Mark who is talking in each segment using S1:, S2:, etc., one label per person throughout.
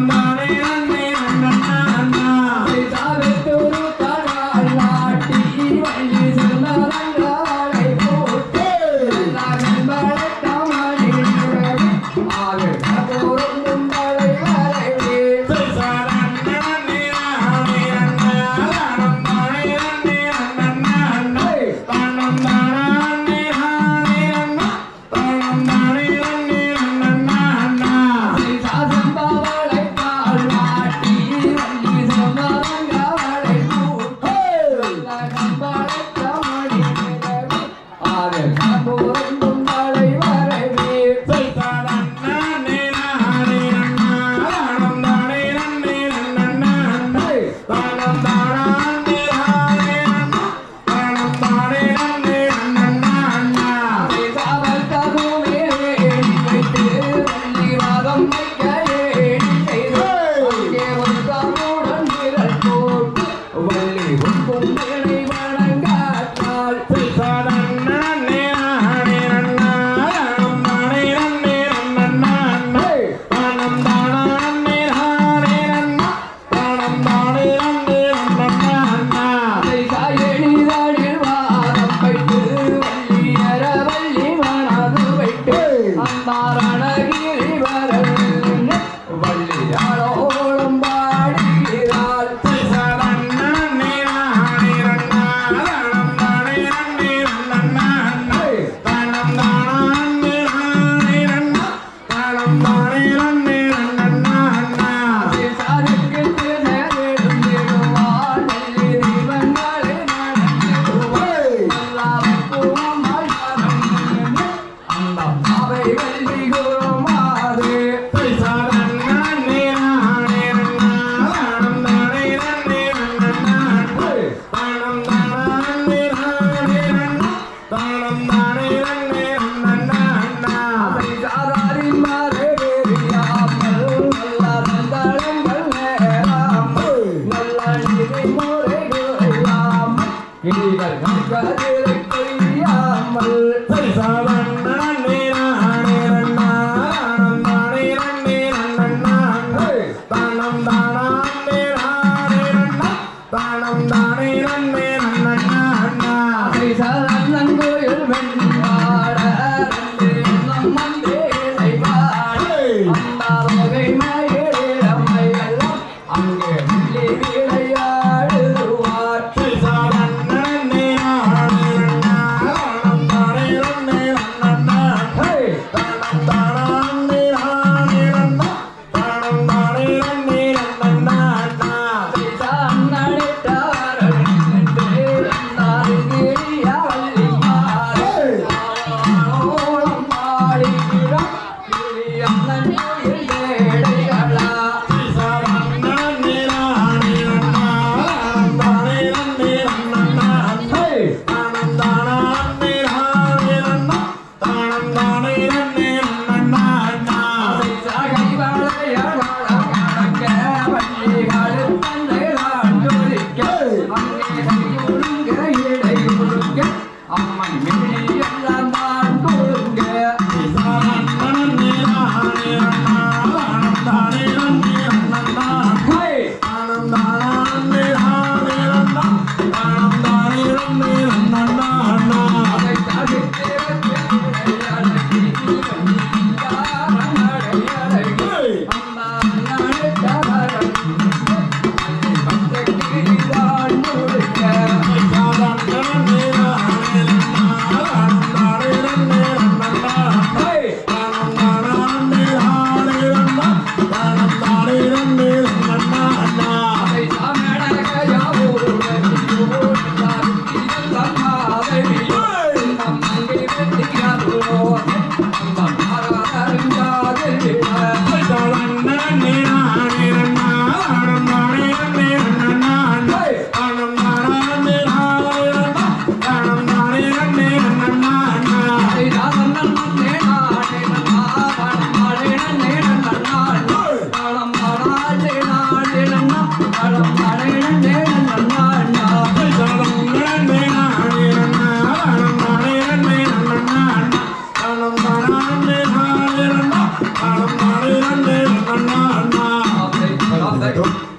S1: mama. அதை அங்கே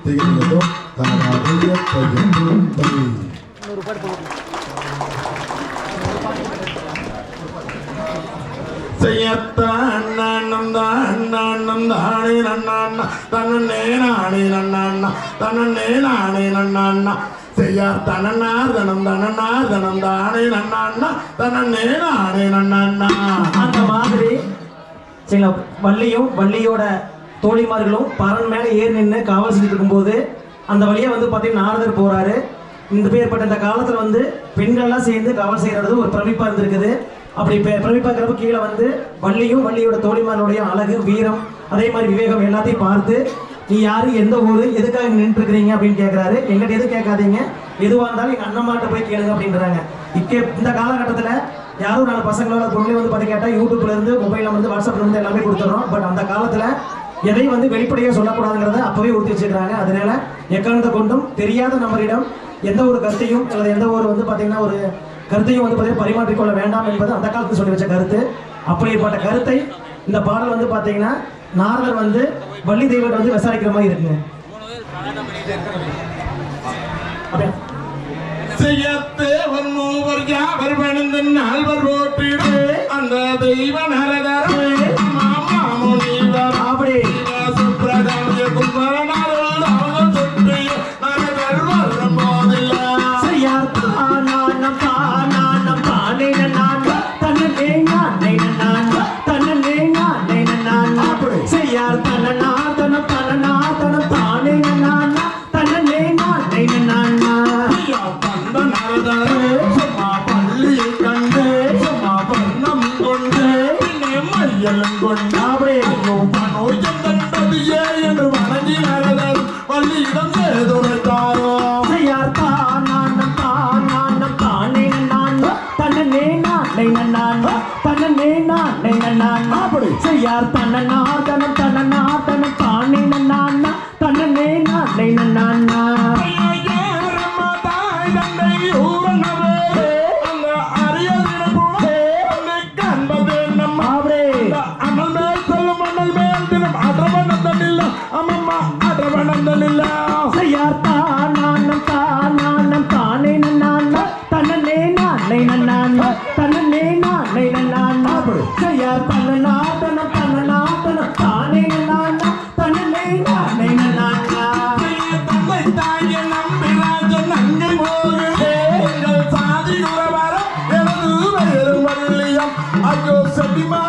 S1: அதை
S2: செய்யத்தானும் தானும் தானே நன்னாண்ணா. தன்னே நானே நன்னாண்ணா. தன்னே நானே நன்னாண்ணா. செய்யா தனனார் தனம் தனனார் தனம் தானே நன்னாண்ணா. தன்னே நானே நன்னாண்ணா.
S3: அந்த மாதிரி சரிங்களா வள்ளியும் வள்ளியோட தோழிமார்களும் பரன் மேலே ஏறி நின்று காவல் செஞ்சுட்டு இருக்கும்போது அந்த வழியாக வந்து பார்த்தீங்கன்னா நாரதர் போகிறாரு இந்த பேர்பட்ட இந்த காலத்தில் வந்து பெண்கள்லாம் சேர்ந்து காவல் செய்கிறது ஒரு பிரமிப்பாக இருந்திருக்குது. அப்படி இப்போ பிரமிப்பாக்கிறப்ப கீழே வந்து வள்ளியும் வள்ளியோட தோழிமார்களுடைய அழகு வீரம் அதே மாதிரி விவேகம் எல்லாத்தையும் பார்த்து நீ யாரு? எந்த ஊர்? எதுக்காக நின்றுருக்கிறீங்க? அப்படின்னு கேட்குறாரு எங்கிட்ட எதுவும் கேட்காதீங்க. எதுவாக இருந்தாலும் எங்கள் அண்ணம்மாட்ட போய் கேளுங்க அப்படின்றாங்க. இப்போ இந்த காலகட்டத்தில் யாரும் நாலு பசங்களோட பொருளை வந்து பார்த்து கேட்டால் யூடியூப்லேருந்து மொபைலில் வந்து வாட்ஸ்அப்லேருந்து எல்லாமே கொடுத்துட்றோம். பட் அந்த காலத்தில் எதையும் வந்து வெளிப்படையாக சொல்லக்கூடாதுங்கிறத அப்போவே உறுதி வச்சுக்கிறாங்க அதனால எக்காரணத்தை கொண்டும் தெரியாத நபரிடம் எந்த ஒரு கருத்தையும் அல்லது எந்த ஒரு வந்து பார்த்தீங்கன்னா ஒரு கருத்தையும் வந்து பார்த்தீங்கன்னா பரிமாற்றிக்கொள்ள வேண்டாம் என்பது அந்த காலத்தில் சொல்லி வச்ச கருத்து. அப்படிப்பட்ட கருத்தை இந்த பாடல் வந்து பார்த்தீங்கன்னா நாரதர் வந்து வள்ளி தெய்வத்தை வந்து விசாரிக்கிற மாதிரி இருக்குங்க. அப்படியே?
S2: செய்யத்தேவர் மூவர் யாவர் பணிந்து நால்வர் போற்றிடு. அந்த தெய்வ நரதரே. பின்னே மையலும் கொண்டு
S3: அப்படி
S2: ஐயோ, பனோயம் தந்ததியே என்று வணங்கி நரதர் வள்ளியிடம் ஏதுரைத்தாரோ?
S3: செய்யார் தானானம் தானானம் தானே நானா. தன்னே நானே நானா. தன்னே நானே நானா.
S2: அப்படி.
S3: செய்யார் தன தனனா தன தானே நானா. தன்னே நானே நானா. செய்யார் தானானம் தானானம் தானே நானா தன்னே நானே நானா தன்னே நானே நானா செய்யார் தன்னனா தன தனனா தன தானே நானா தன்னே நானே நானா
S2: ஐயோ செட்டிமார்கள்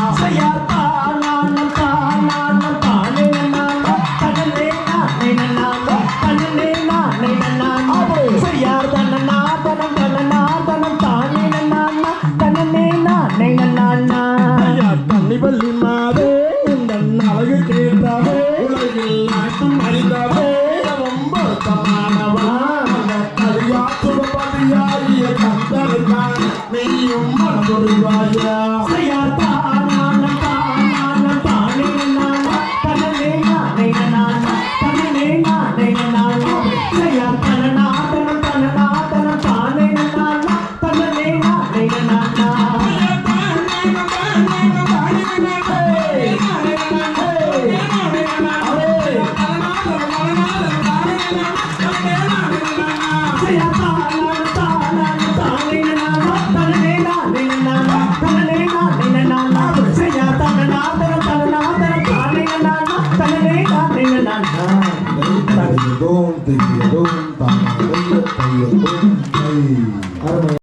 S2: ஐயா, கன்னிவள்ளி மாதே இந்த அழகு கேட்டாவே உலகில் அறிந்தாவே ரொம்ப நீயும்
S4: தையதோம் தையதோம் தானதைய